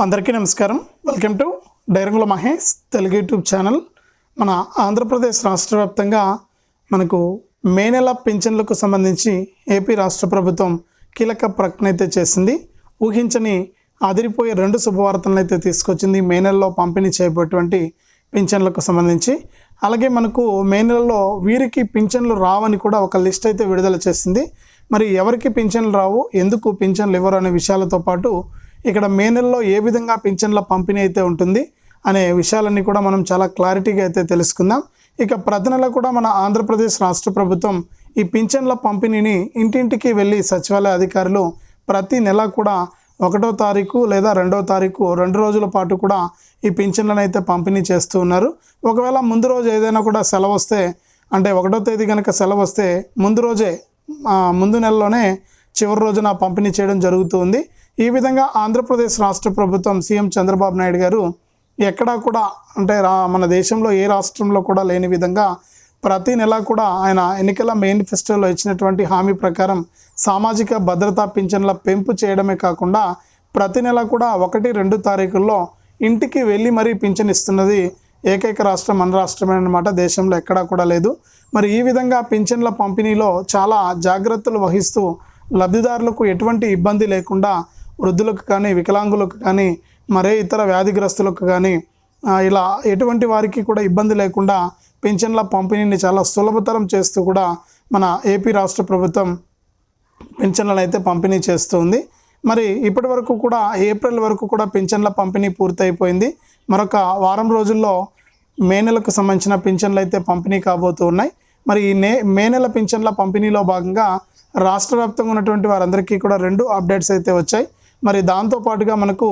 అందరికీ నమస్కారం. Welcome to డైరంగుల Mahesh Telugu YouTube channel. మన ఆంధ్రప్రదేశ్ రాష్ట్ర వ్యాప్తంగా మనకు మే నెల పింఛన్లకు సంబంధించి ఏపీ రాష్ట్ర ప్రభుత్వం కీలక ప్రకటన అయితే చేసింది. ఊహించని అదిరిపోయే రెండు శుభవార్తలను అయితే తీసుకొచ్చింది. మే నెలలో పంపిణీ చేయబోటువంటి పింఛన్లకు సంబంధించి. అలాగే మనకు మే నెలలో వీరికి పింఛన్లు రావని కూడా ఒక లిస్ట్ అయితే విడుదల చేసింది. మరి ఎవరికి పింఛన్లు రావు? ఎందుకు పింఛన్లు ఇవ్వరు? అనే విషయాలతో పాటు ఇక్కడ మే నెలలో ఏ విధంగా పింఛన్ల పంపిణీ అయితే ఉంటుంది అనే విషయాలన్నీ కూడా మనం చాలా క్లారిటీగా అయితే తెలుసుకుందాం. ఇక ప్రతి నెల కూడా మన ఆంధ్రప్రదేశ్ రాష్ట్ర ప్రభుత్వం ఈ పింఛన్ల పంపిణీని ఇంటింటికి వెళ్ళి సచివాలయ అధికారులు ప్రతి నెల కూడా ఒకటో తారీఖు లేదా రెండో తారీఖు రెండు రోజుల పాటు కూడా ఈ పింఛన్లను అయితే పంపిణీ చేస్తూ ఉన్నారు. ఒకవేళ ముందు రోజు ఏదైనా కూడా సెలవు వస్తే అంటే ఒకటో తేదీ కనుక సెలవు వస్తే ముందు రోజే ముందు నెలలోనే చివరి రోజున పంపిణీ చేయడం జరుగుతుంది ఈ విధంగా ఆంధ్రప్రదేశ్ రాష్ట్ర ప్రభుత్వం సీఎం చంద్రబాబు నాయుడు గారు ఎక్కడా కూడా అంటే రా మన దేశంలో ఏ రాష్ట్రంలో కూడా లేని విధంగా ప్రతి నెల కూడా ఆయన ఎన్నికల మేనిఫెస్టోలో ఇచ్చినటువంటి హామీ ప్రకారం సామాజిక భద్రతా పింఛన్ల పెంపు చేయడమే కాకుండా ప్రతి నెల కూడా ఒకటి రెండు తారీఖుల్లో ఇంటికి వెళ్ళి మరీ పింఛన్ ఇస్తున్నది ఏకైక రాష్ట్రం మన రాష్ట్రమే అన్నమాట. దేశంలో ఎక్కడా కూడా లేదు. మరి ఈ విధంగా పింఛన్ల పంపిణీలో చాలా జాగ్రత్తలు వహిస్తూ లబ్ధిదారులకు ఎటువంటి ఇబ్బంది లేకుండా వృద్ధులకు కానీ వికలాంగులకు కానీ మరే ఇతర వ్యాధిగ్రస్తులకు కానీ ఇలా ఎటువంటి వారికి కూడా ఇబ్బంది లేకుండా పింఛన్ల పంపిణీని చాలా సులభతరం చేస్తూ కూడా మన ఏపీ రాష్ట్ర ప్రభుత్వం పింఛన్లను అయితే పంపిణీ చేస్తుంది. మరి ఇప్పటి వరకు కూడా ఏప్రిల్ వరకు కూడా పింఛన్ల పంపిణీ పూర్తయిపోయింది. మరొక వారం రోజుల్లో మే నెలకు సంబంధించిన పింఛన్లు అయితే పంపిణీ కాబోతూ ఉన్నాయి. మరి ఈ నే మే నెల పింఛన్ల పంపిణీలో భాగంగా రాష్ట్ర వ్యాప్తంగా ఉన్నటువంటి వారందరికీ కూడా రెండు అప్డేట్స్ అయితే వచ్చాయి. మరి దాంతోపాటుగా మనకు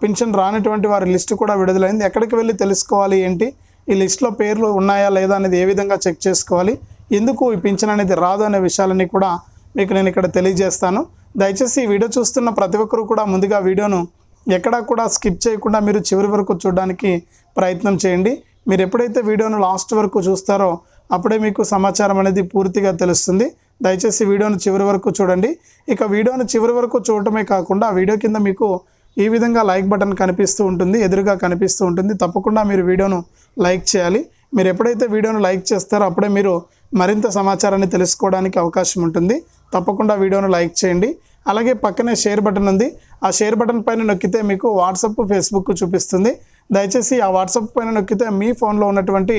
పింఛన్ రానటువంటి వారి లిస్టు కూడా విడుదలైంది. ఎక్కడికి వెళ్ళి తెలుసుకోవాలి ఏంటి? ఈ లిస్టులో పేర్లు ఉన్నాయా లేదా అనేది ఏ విధంగా చెక్ చేసుకోవాలి? ఎందుకు ఈ పింఛన్ అనేది రాదు అనే విషయాలన్నీ కూడా మీకు నేను ఇక్కడ తెలియజేస్తాను. దయచేసి ఈ వీడియో చూస్తున్న ప్రతి ఒక్కరు కూడా ముందుగా వీడియోను ఎక్కడా కూడా స్కిప్ చేయకుండా మీరు చివరి వరకు చూడడానికి ప్రయత్నం చేయండి. మీరు ఎప్పుడైతే వీడియోను లాస్ట్ వరకు చూస్తారో అప్పుడే మీకు సమాచారం అనేది పూర్తిగా తెలుస్తుంది. దయచేసి వీడియోను చివరి వరకు చూడండి. ఇక వీడియోను చివరి వరకు చూడటమే కాకుండా వీడియో కింద మీకు ఈ విధంగా లైక్ బటన్ కనిపిస్తూ ఉంటుంది ఎదురుగా కనిపిస్తూ ఉంటుంది. తప్పకుండా మీరు వీడియోను లైక్ చేయాలి. మీరు ఎప్పుడైతే వీడియోను లైక్ చేస్తారో అప్పుడే మీరు మరింత సమాచారాన్ని తెలుసుకోవడానికి అవకాశం ఉంటుంది. తప్పకుండా వీడియోను లైక్ చేయండి. అలాగే పక్కనే షేర్ బటన్ ఉంది. ఆ షేర్ బటన్ పైన నొక్కితే మీకు వాట్సప్ ఫేస్బుక్ చూపిస్తుంది. దయచేసి ఆ వాట్సాప్ పైన నొక్కితే మీ ఫోన్లో ఉన్నటువంటి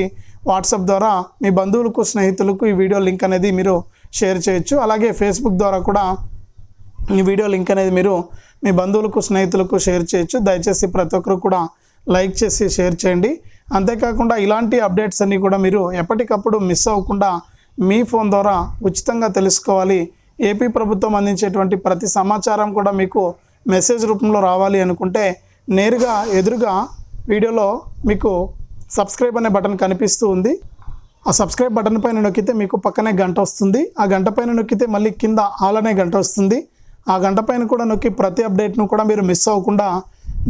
వాట్సాప్ ద్వారా మీ బంధువులకు స్నేహితులకు ఈ వీడియో లింక్ అనేది మీరు షేర్ చేయొచ్చు. అలాగే ఫేస్బుక్ ద్వారా కూడా ఈ వీడియో లింక్ అనేది మీరు మీ బంధువులకు స్నేహితులకు షేర్ చేయొచ్చు. దయచేసి ప్రతి ఒక్కరు కూడా లైక్ చేసి షేర్ చేయండి. అంతేకాకుండా ఇలాంటి అప్డేట్స్ అన్నీ కూడా మీరు ఎప్పటికప్పుడు మిస్ అవ్వకుండా మీ ఫోన్ ద్వారా ఉచితంగా తెలుసుకోవాలి. ఏపీ ప్రభుత్వం అందించేటువంటి ప్రతి సమాచారం కూడా మీకు మెసేజ్ రూపంలో రావాలి అనుకుంటే నేరుగా ఎదురుగా వీడియోలో మీకు సబ్స్క్రైబ్ అనే బటన్ కనిపిస్తూ ఉంది. ఆ సబ్స్క్రైబ్ బటన్ పైన నొక్కితే మీకు పక్కనే గంట వస్తుంది. ఆ గంట పైన నొక్కితే మళ్ళీ కింద ఆల్ అనే గంట వస్తుంది. ఆ గంట పైన కూడా నొక్కి ప్రతి అప్డేట్ను కూడా మీరు మిస్ అవ్వకుండా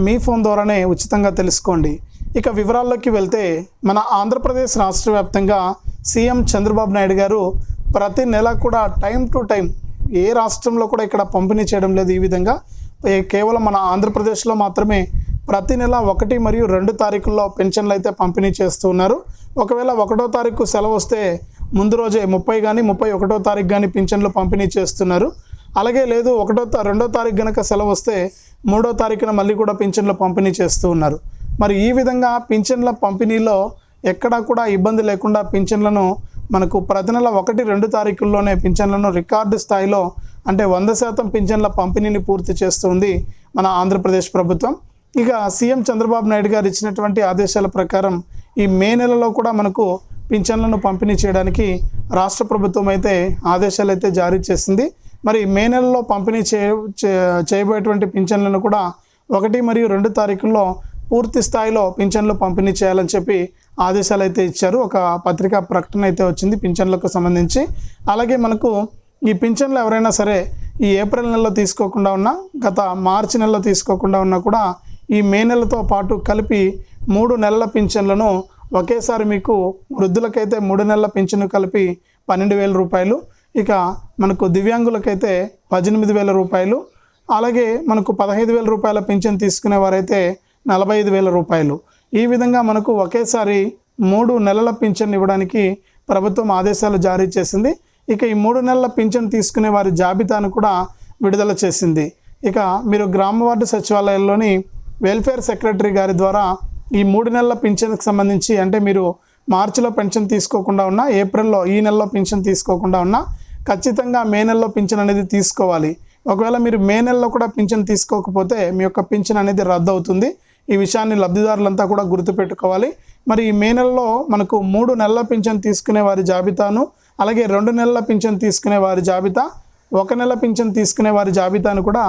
మీ ఫోన్ ద్వారానే ఉచితంగా తెలుసుకోండి. ఇక వివరాల్లోకి వెళ్తే మన ఆంధ్రప్రదేశ్ రాష్ట్ర వ్యాప్తంగా సీఎం చంద్రబాబు నాయుడు గారు ప్రతి నెల కూడా టైం టు టైం ఏ రాష్ట్రంలో కూడా ఇక్కడ పంపిణీ చేయడం లేదు ఈ విధంగా. కేవలం మన ఆంధ్రప్రదేశ్లో మాత్రమే ప్రతి నెల ఒకటి మరియు రెండు తారీఖుల్లో పెన్షన్లు అయితే పంపిణీ చేస్తూ ఉన్నారు. ఒకవేళ ఒకటో తారీఖు సెలవు వస్తే ముందు రోజే ముప్పై కానీ ముప్పై ఒకటో తారీఖు కానీ పింఛన్లు పంపిణీ చేస్తున్నారు. అలాగే లేదు ఒకటో రెండో తారీఖు కనుక సెలవు వస్తే మూడో తారీఖున మళ్ళీ కూడా పింఛన్లు పంపిణీ చేస్తూ ఉన్నారు. మరి ఈ విధంగా పింఛన్ల పంపిణీలో ఎక్కడా కూడా ఇబ్బంది లేకుండా పింఛన్లను మనకు ప్రతి నెల ఒకటి రెండు తారీఖుల్లోనే పింఛన్లను రికార్డు స్థాయిలో అంటే వంద శాతం పింఛన్ల పంపిణీని పూర్తి చేస్తుంది మన ఆంధ్రప్రదేశ్ ప్రభుత్వం. ఇక సీఎం చంద్రబాబు నాయుడు గారు ఇచ్చినటువంటి ఆదేశాల ప్రకారం ఈ మే నెలలో కూడా మనకు పింఛన్లను పంపిణీ చేయడానికి రాష్ట్ర ప్రభుత్వం అయితే ఆదేశాలు అయితే జారీ చేసింది. మరి మే నెలలో పంపిణీ చే చేయబోయేటువంటి పింఛన్లను కూడా ఒకటి మరియు రెండు తారీఖుల్లో పూర్తి స్థాయిలో పింఛన్లు పంపిణీ చేయాలని చెప్పి ఆదేశాలు అయితే ఇచ్చారు. ఒక పత్రికా ప్రకటన అయితే వచ్చింది పింఛన్లకు సంబంధించి. అలాగే మనకు ఈ పింఛన్లు ఎవరైనా సరే ఈ ఏప్రిల్ నెలలో తీసుకోకుండా ఉన్నా గత మార్చి నెలలో తీసుకోకుండా ఉన్నా కూడా ఈ మే నెలతో పాటు కలిపి మూడు నెలల పింఛన్లను ఒకేసారి మీకు వృద్ధులకైతే మూడు నెలల పింఛను కలిపి పన్నెండు వేల రూపాయలు ఇక మనకు దివ్యాంగులకైతే పద్దెనిమిది వేల రూపాయలు అలాగే మనకు పదహైదు వేల రూపాయల పింఛన్ తీసుకునే వారైతే నలభై ఐదు వేల రూపాయలు. ఈ విధంగా మనకు ఒకేసారి మూడు నెలల పింఛన్ ఇవ్వడానికి ప్రభుత్వం ఆదేశాలు జారీ చేసింది. ఇక ఈ మూడు నెలల పింఛన్ తీసుకునే వారి జాబితాను కూడా విడుదల చేసింది. ఇక మీరు గ్రామ వార్డు సచివాలయంలోని వెల్ఫేర్ సెక్రటరీ గారి ద్వారా ఈ మూడు నెలల పింఛన్కి సంబంధించి అంటే మీరు మార్చిలో పెన్షన్ తీసుకోకుండా ఉన్నా ఏప్రిల్లో ఈ నెలలో పెన్షన్ తీసుకోకుండా ఉన్నా ఖచ్చితంగా మే నెలలో పింఛన్ అనేది తీసుకోవాలి. ఒకవేళ మీరు మే నెలలో కూడా పింఛన్ తీసుకోకపోతే మీ యొక్క పింఛన్ అనేది రద్దు అవుతుంది ఈ విషయాన్ని లబ్ధిదారులంతా కూడా గుర్తుపెట్టుకోవాలి. మరి ఈ మే నెలలో మనకు మూడు నెలల పింఛన్ తీసుకునే వారి జాబితాను అలాగే రెండు నెలల పింఛన్ తీసుకునే వారి జాబితా ఒక నెల పింఛన్ తీసుకునే వారి జాబితాను కూడా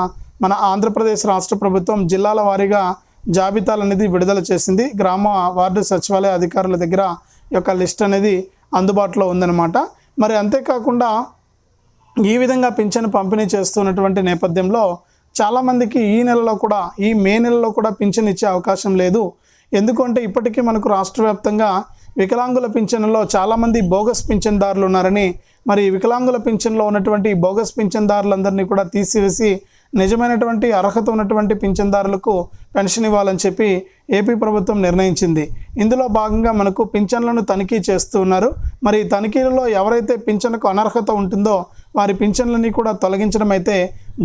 మన ఆంధ్రప్రదేశ్ రాష్ట్ర ప్రభుత్వం జిల్లాల వారీగా జాబితాలు అనేది విడుదల చేసింది. గ్రామ వార్డు సచివాలయ అధికారుల దగ్గర యొక్క లిస్ట్ అనేది అందుబాటులో ఉందన్నమాట. మరి అంతేకాకుండా ఈ విధంగా పింఛను పంపిణీ చేస్తున్నటువంటి నేపథ్యంలో చాలామందికి ఈ నెలలో కూడా ఈ మే నెలలో కూడా పింఛన్ ఇచ్చే అవకాశం లేదు. ఎందుకంటే ఇప్పటికీ మనకు రాష్ట్ర వ్యాప్తంగా వికలాంగుల పింఛన్లో చాలామంది బోగస్ పింఛన్దారులు ఉన్నారని మరి వికలాంగుల పింఛన్లో ఉన్నటువంటి బోగస్ పింఛన్దారులందరినీ కూడా తీసివేసి నిజమైనటువంటి అర్హత ఉన్నటువంటి పింఛన్దారులకు పెన్షన్ ఇవ్వాలని చెప్పి ఏపీ ప్రభుత్వం నిర్ణయించింది. ఇందులో భాగంగా మనకు పింఛన్లను తనిఖీ చేస్తూ ఉన్నారు. మరి తనిఖీలలో ఎవరైతే పింఛన్కు అనర్హత ఉంటుందో వారి పింఛన్లని కూడా తొలగించడం అయితే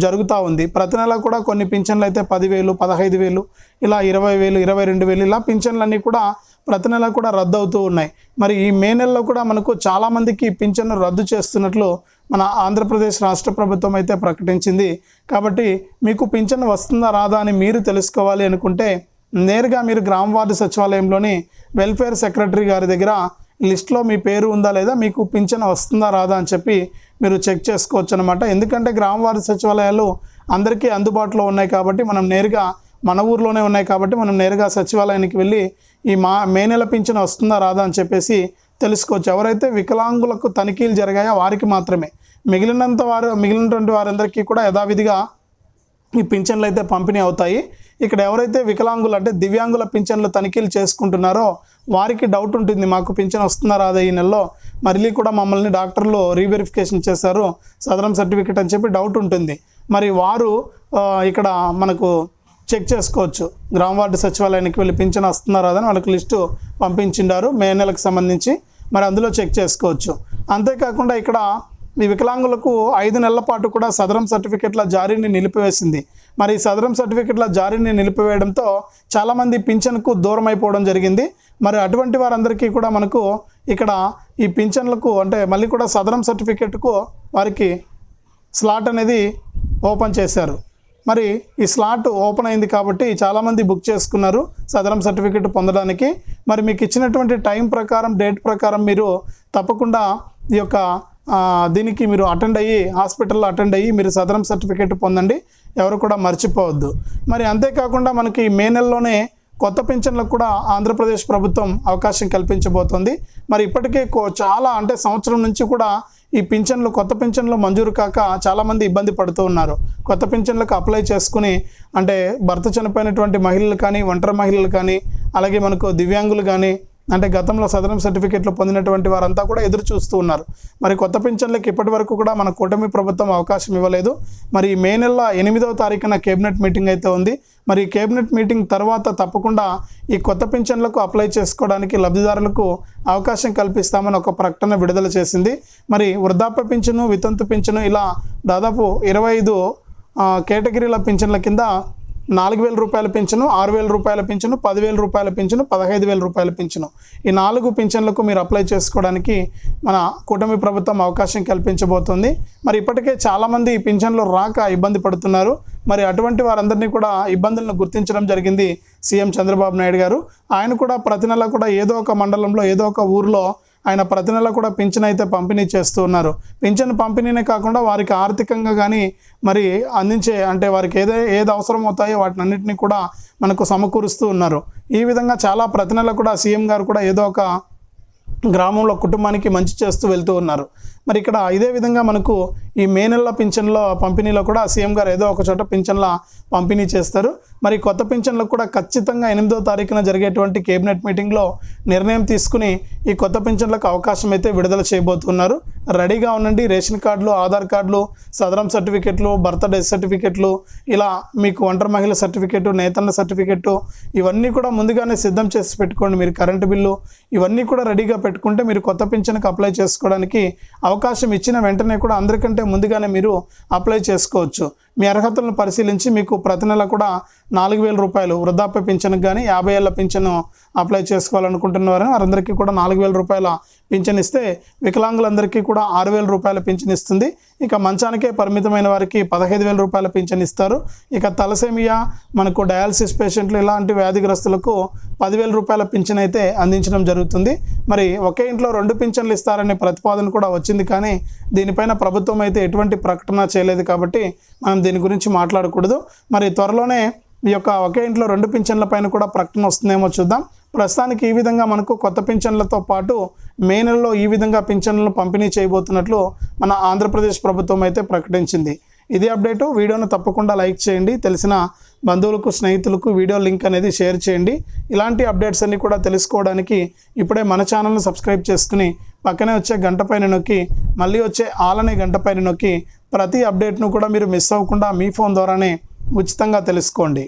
జరుగుతూ ఉంది. ప్రతి నెల కూడా కొన్ని పింఛన్లు అయితే పదివేలు పదహైదు వేలు ఇలా ఇరవై వేలు ఇరవై రెండు వేలు ఇలా పింఛన్లన్నీ కూడా ప్రతి నెల కూడా రద్దు అవుతూ ఉన్నాయి. మరి ఈ మే నెలలో కూడా మనకు చాలామందికి పింఛన్ను రద్దు చేస్తున్నట్లు మన ఆంధ్రప్రదేశ్ రాష్ట్ర ప్రభుత్వం అయితే ప్రకటించింది. కాబట్టి మీకు పింఛన్ వస్తుందా రాదా అని మీరు తెలుసుకోవాలి అనుకుంటే నేరుగా మీరు గ్రామ వార్డు సచివాలయంలోని వెల్ఫేర్ సెక్రటరీ గారి దగ్గర లిస్ట్లో మీ పేరు ఉందా లేదా మీకు పింఛన్ వస్తుందా రాదా అని చెప్పి మీరు చెక్ చేసుకోవచ్చు అనమాట ఎందుకంటే గ్రామ వార్డు సచివాలయాలు అందరికీ అందుబాటులో ఉన్నాయి కాబట్టి మనం నేరుగా మన ఊర్లోనే ఉన్నాయి కాబట్టి మనం నేరుగా సచివాలయానికి వెళ్ళి ఈ మా మే నెల పింఛన్ వస్తుందా రాదా అని చెప్పేసి తెలుసుకోవచ్చు. ఎవరైతే వికలాంగులకు తనిఖీలు జరిగాయో వారికి మాత్రమే. మిగిలినంత వారు మిగిలినటువంటి వారందరికీ కూడా యథావిధిగా ఈ పింఛన్లు అయితే పంపిణీ అవుతాయి. ఇక్కడ ఎవరైతే వికలాంగులు అంటే దివ్యాంగుల పింఛన్లు తనిఖీలు చేసుకుంటున్నారో వారికి డౌట్ ఉంటుంది మాకు పింఛన్ వస్తుందా రాదా ఈ నెలలో? మళ్ళీ కూడా మమ్మల్ని డాక్టర్లు రీవెరిఫికేషన్ చేశారు సదరం సర్టిఫికేట్ అని చెప్పి డౌట్ ఉంటుంది. మరి వారు ఇక్కడ మనకు చెక్ చేసుకోవచ్చు గ్రామ వార్డు సచివాలయానికి వెళ్ళి పింఛన్ వస్తుందా రాదని వాళ్ళకి లిస్టు పంపించిండారు మే నెలకు సంబంధించి. మరి అందులో చెక్ చేసుకోవచ్చు. అంతేకాకుండా ఇక్కడ ఈ వికలాంగులకు ఐదు నెలల పాటు కూడా సదరం సర్టిఫికెట్ల జారీని నిలిపివేసింది. మరి ఈ సదరం సర్టిఫికెట్ల జారీని నిలిపివేయడంతో చాలామంది పింఛన్కు దూరం అయిపోవడం జరిగింది. మరి అటువంటి వారందరికీ కూడా మనకు ఇక్కడ ఈ పింఛన్లకు అంటే మళ్ళీ కూడా సదరం సర్టిఫికెట్కు వారికి స్లాట్ అనేది ఓపెన్ చేశారు. మరి ఈ స్లాట్ ఓపెన్ అయింది కాబట్టి చాలామంది బుక్ చేసుకున్నారు సదరం సర్టిఫికెట్ పొందడానికి. మరి మీకు ఇచ్చినటువంటి టైం ప్రకారం డేట్ ప్రకారం మీరు తప్పకుండా ఈ యొక్క దీనికి మీరు అటెండ్ అయ్యి హాస్పిటల్లో అటెండ్ అయ్యి మీరు సదరం సర్టిఫికేట్ పొందండి. ఎవరు కూడా మర్చిపోవద్దు. మరి అంతేకాకుండా మనకి మే నెలలోనే కొత్త పింఛన్లకు కూడా ఆంధ్రప్రదేశ్ ప్రభుత్వం అవకాశం కల్పించబోతోంది. మరి ఇప్పటికే కో- చాలా అంటే సంవత్సరం నుంచి కూడా ఈ పింఛన్లు కొత్త పింఛన్లు మంజూరు కాక చాలామంది ఇబ్బంది పడుతూ ఉన్నారు. కొత్త పింఛన్లకు అప్లై చేసుకుని అంటే భర్త చనిపోయినటువంటి మహిళలు కానీ ఒంటరి మహిళలు కానీ అలాగే మనకు దివ్యాంగులు కానీ అంటే గతంలో సదనం సర్టిఫికెట్లు పొందినటువంటి వారంతా కూడా ఎదురు చూస్తూ ఉన్నారు. మరి కొత్త పింఛన్లకు ఇప్పటి వరకు కూడా మన కూటమి ప్రభుత్వం అవకాశం ఇవ్వలేదు. మరి మే నెల ఎనిమిదవ తారీఖున కేబినెట్ మీటింగ్ అయితే ఉంది. మరి కేబినెట్ మీటింగ్ తర్వాత తప్పకుండా ఈ కొత్త పింఛన్లకు అప్లై చేసుకోవడానికి లబ్ధిదారులకు అవకాశం కల్పిస్తామని ఒక ప్రకటన విడుదల చేసింది. మరి వృద్ధాప్య పింఛను వితంతు పింఛను ఇలా దాదాపు ఇరవై ఐదు కేటగిరీల పింఛన్ల కింద నాలుగు వేల రూపాయల పింఛను ఆరు వేల రూపాయల పింఛను పదివేల రూపాయల పింఛను పదహైదు వేల రూపాయల పింఛను. ఈ నాలుగు పింఛన్లకు మీరు అప్లై చేసుకోవడానికి మన కూటమి ప్రభుత్వం అవకాశం కల్పించబోతుంది. మరి ఇప్పటికే చాలామంది ఈ పింఛన్లు రాక ఇబ్బంది పడుతున్నారు. మరి అటువంటి వారందరినీ కూడా ఇబ్బందులను గుర్తించడం జరిగింది సీఎం చంద్రబాబు నాయుడు గారు. ఆయన కూడా ప్రతి నెల కూడా ఏదో ఒక మండలంలో ఏదో ఒక ఊరిలో ఆయన ప్రతి నెల కూడా పింఛన్ అయితే పంపిణీ చేస్తూ ఉన్నారు. పింఛన్ పంపిణీనే కాకుండా వారికి ఆర్థికంగా కానీ మరి అందించే అంటే వారికి ఏదే ఏది అవసరం అవుతాయో వాటిని అన్నింటినీ కూడా మనకు సమకూరుస్తూ ఉన్నారు. ఈ విధంగా చాలా ప్రతి నెల కూడా సీఎం గారు కూడా ఏదో ఒక గ్రామంలో కుటుంబానికి మంచి చేస్తూ వెళ్తూ ఉన్నారు. మరి ఇక్కడ ఇదే విధంగా మనకు ఈ మే నెల పింఛన్ల పంపిణీలో కూడా సీఎం గారు ఏదో ఒక చోట పింఛన్ల పంపిణీ చేస్తారు. మరి కొత్త పింఛన్లకు కూడా ఖచ్చితంగా ఎనిమిదో తారీఖున జరిగేటువంటి కేబినెట్ మీటింగ్లో నిర్ణయం తీసుకుని ఈ కొత్త పింఛన్లకు అవకాశం అయితే విడుదల చేయబోతున్నారు. రెడీగా ఉండండి. రేషన్ కార్డులు ఆధార్ కార్డులు సదరం సర్టిఫికెట్లు బర్త్ డెత్ సర్టిఫికెట్లు ఇలా మీకు ఒంటరి మహిళ సర్టిఫికెట్ నేతన్న సర్టిఫికెట్ ఇవన్నీ కూడా ముందుగానే సిద్ధం చేసి పెట్టుకోండి. మీరు కరెంటు బిల్లు ఇవన్నీ కూడా రెడీగా పెట్టుకుంటే మీరు కొత్త పింఛన్కి అప్లై చేసుకోవడానికి అవకాశం అవకాశం ఇచ్చిన వెంటనే కూడా అందరికంటే ముందుగానే మీరు అప్లై చేసుకోవచ్చు. మీ అర్హతలను పరిశీలించి మీకు ప్రతి నెల కూడా నాలుగు వేల రూపాయలు వృద్ధాప్య పింఛన్కి కానీ యాభై ఏళ్ళ పింఛను అప్లై చేసుకోవాలనుకుంటున్న వారు వారందరికీ కూడా నాలుగు వేల రూపాయల పింఛన్ ఇస్తే వికలాంగులందరికీ కూడా ఆరు వేల రూపాయల పింఛన్ ఇస్తుంది. ఇక మంచానికే పరిమితమైన వారికి పదహైదు వేల రూపాయల పింఛన్ ఇస్తారు. ఇక తలసేమియా మనకు డయాలసిస్ పేషెంట్లు ఇలాంటి వ్యాధిగ్రస్తులకు పదివేల రూపాయల పింఛన్ అయితే అందించడం జరుగుతుంది. మరి ఒకే ఇంట్లో రెండు పింఛన్లు ఇస్తారనే ప్రతిపాదన కూడా వచ్చింది కానీ దీనిపైన ప్రభుత్వం అయితే ఎటువంటి ప్రకటన చేయలేదు కాబట్టి మనం దీని గురించి మాట్లాడకూడదు. మరి త్వరలోనే ఈ యొక్క ఒకే ఇంట్లో రెండు పింఛన్ల పైన కూడా ప్రకటన వస్తుందేమో చూద్దాం. ప్రస్తుతానికి ఈ విధంగా మనకు కొత్త పింఛన్లతో పాటు మే నెలలో ఈ విధంగా పింఛన్లను పంపిణీ చేయబోతున్నట్లు మన ఆంధ్రప్రదేశ్ ప్రభుత్వం అయితే ప్రకటించింది. ఇది అప్డేటు. వీడియోను తప్పకుండా లైక్ చేయండి. తెలిసిన బంధువులకు స్నేహితులకు వీడియో లింక్ అనేది షేర్ చేయండి. ఇలాంటి అప్డేట్స్ అన్ని కూడా తెలుసుకోవడానికి ఇప్పుడే మన ఛానల్ను సబ్స్క్రైబ్ చేసుకుని పక్కనే వచ్చే గంట పైన నొక్కి మళ్ళీ వచ్చే ఆలనే గంట పైన నొక్కి ప్రతి అప్డేట్ను కూడా మీరు మిస్ అవ్వకుండా మీ ఫోన్ ద్వారానే ఉచితంగా తెలుసుకోండి.